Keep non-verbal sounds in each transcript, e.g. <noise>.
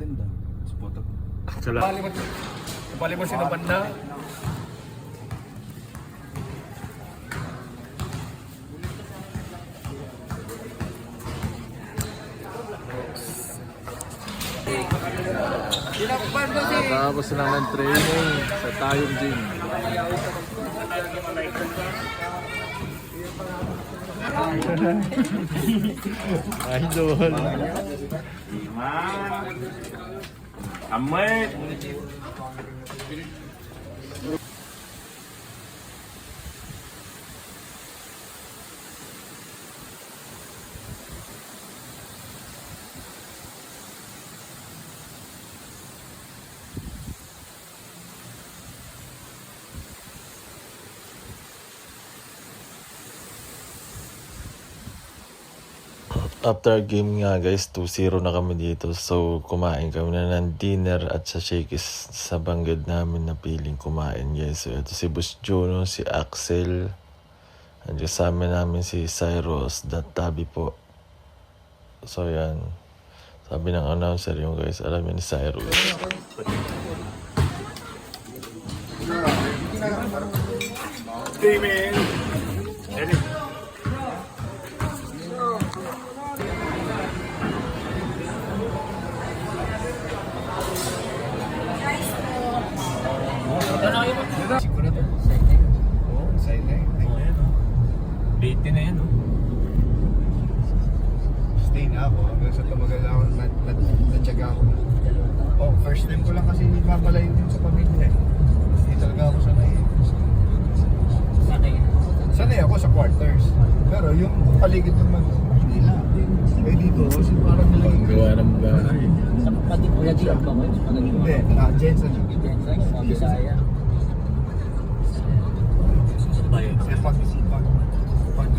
Tinda. Ako. Salamat. Bali mo, bali mo sino banda. Tapos na ng training sa tayong gym. <laughs> Idol. 아, 만 단물 After game nga guys, 2-0 na kami dito. So, kumain kami na ng dinner at sa Shakey's sa banggad namin na piling kumain guys. So, ito si Boss Juno, si Axel. Andiyan sa amin namin si Cyrus, that tabi po. So, yan. Sabi ng announcer yung guys, alam niya ni Cyrus. Hey man. Bait na yan, no? Stay na ako. Hanggang sa tumagal ako, na, na, natyaga ako. Oh, first time ko lang kasi papalayin din sa pamilya eh. Hindi talaga ako sanay. eh. Sanay ako sa quarters. Pero yung paligid naman, hindi na. Eh dito, kasi parang nalagay Gawa ng bahay. Pati kuya di ang bangon. Hindi, ah, Jensen. Jensen, mga Bisaya.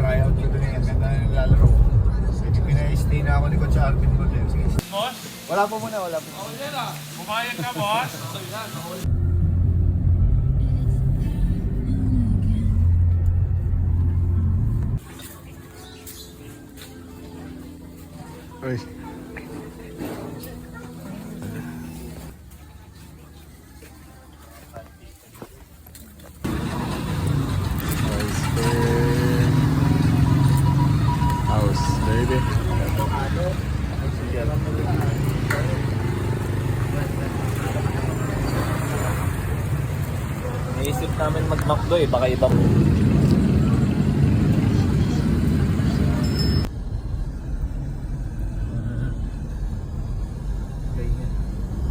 Tryout ko doon yung ganda ng lalaro. Kasi pinay-stay na ako ni Coach Arvin ko din. Sige. Boss, Wala po muna, wala po. kumain ka boss. <laughs> Uy. Naisip namin mag-McDo eh, baka ibang...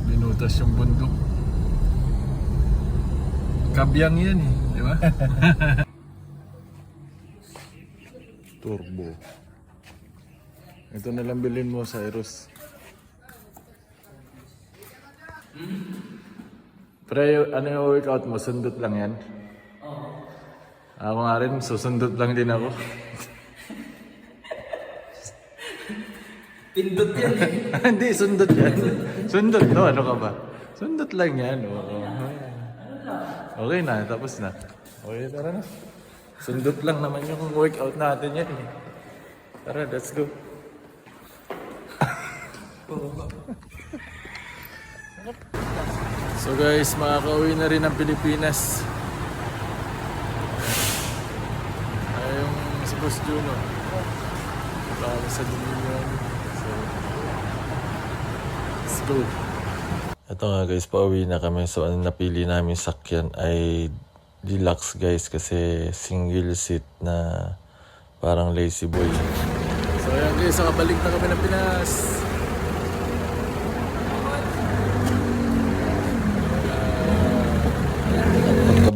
Binutas yung bundok. Kabyang yan eh, di ba? Turbo. Ito na lang bilhin mo, Cyrus. Pre, ano yung workout mo? Sundot lang yan? Oo. Ako nga rin, susundot lang din ako. Pindot yan eh. <laughs> Hindi, sundot yan. Sundot, no? Ano ka ba? Sundot lang yan. Oo. Okay na, tapos na. Okay, tara na. Sundot lang naman yung workout natin yan. eh. Tara, let's go. So guys, makakauwi na rin ng Pilipinas. Ay, yung si Boss Juno. Baka sa Dominion. So, let's go. Ito nga guys, pauwi na kami. So, ang napili namin sakyan ay deluxe guys kasi single seat na parang lazy boy. So ayan guys, nakabalik na kami ng Pinas.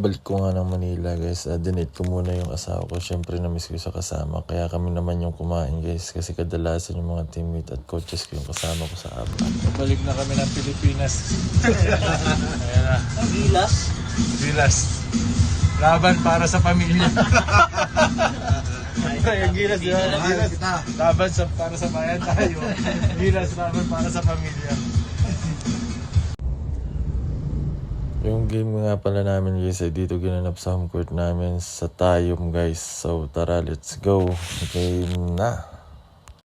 Pagkabalik ko nga ng Manila guys, uh, dinate ko muna yung asawa ko. Siyempre na-miss ko sa kasama. Kaya kami naman yung kumain guys. Kasi kadalasan yung mga teammate at coaches ko yung kasama ko sa app. Balik na kami ng Pilipinas. ayan na, Ang gilas. Gilas. Laban para sa pamilya. Ay, yung Gilas, di ba? Gilas. Laban sa, para sa bayan tayo. Gilas, laban para sa pamilya. Yung game nga pala namin guys ay dito ginanap sa home court namin sa Tayum guys. So tara, let's go. Game na.